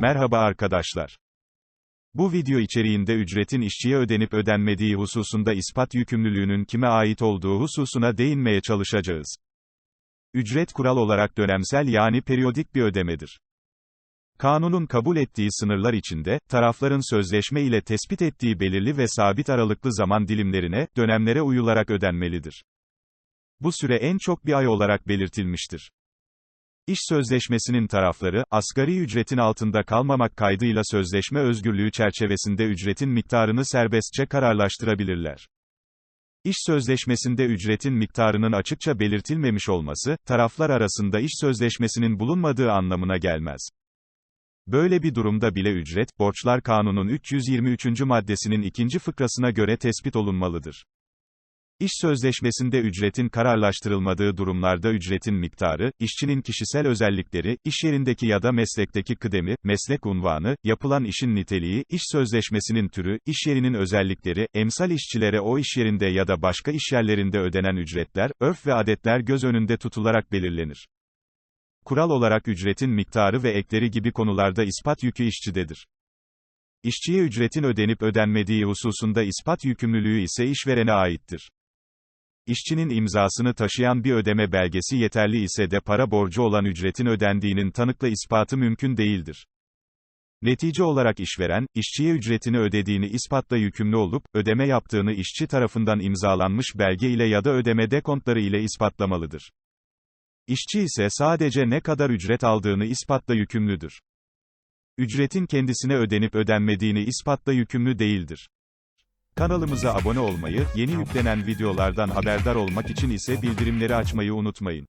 Merhaba arkadaşlar. Bu video içeriğinde ücretin işçiye ödenip ödenmediği hususunda ispat yükümlülüğünün kime ait olduğu hususuna değinmeye çalışacağız. Ücret kural olarak dönemsel yani periyodik bir ödemedir. Kanunun kabul ettiği sınırlar içinde, tarafların sözleşme ile tespit ettiği belirli ve sabit aralıklı zaman dilimlerine, dönemlere uyularak ödenmelidir. Bu süre en çok bir ay olarak belirtilmiştir. İş sözleşmesinin tarafları, asgari ücretin altında kalmamak kaydıyla sözleşme özgürlüğü çerçevesinde ücretin miktarını serbestçe kararlaştırabilirler. İş sözleşmesinde ücretin miktarının açıkça belirtilmemiş olması, taraflar arasında iş sözleşmesinin bulunmadığı anlamına gelmez. Böyle bir durumda bile ücret, Borçlar Kanunun 323. maddesinin ikinci fıkrasına göre tespit olunmalıdır. İş sözleşmesinde ücretin kararlaştırılmadığı durumlarda ücretin miktarı, işçinin kişisel özellikleri, iş yerindeki ya da meslekteki kıdemi, meslek unvanı, yapılan işin niteliği, iş sözleşmesinin türü, iş yerinin özellikleri, emsal işçilere o iş yerinde ya da başka iş yerlerinde ödenen ücretler, örf ve adetler göz önünde tutularak belirlenir. Kural olarak ücretin miktarı ve ekleri gibi konularda ispat yükü işçidedir. İşçiye ücretin ödenip ödenmediği hususunda ispat yükümlülüğü ise işverene aittir. İşçinin imzasını taşıyan bir ödeme belgesi yeterli ise de para borcu olan ücretin ödendiğinin tanıkla ispatı mümkün değildir. Netice olarak işveren, işçiye ücretini ödediğini ispatla yükümlü olup, ödeme yaptığını işçi tarafından imzalanmış belge ile ya da ödeme dekontları ile ispatlamalıdır. İşçi ise sadece ne kadar ücret aldığını ispatla yükümlüdür. Ücretin kendisine ödenip ödenmediğini ispatla yükümlü değildir. Kanalımıza abone olmayı, yeni yüklenen videolardan haberdar olmak için ise bildirimleri açmayı unutmayın.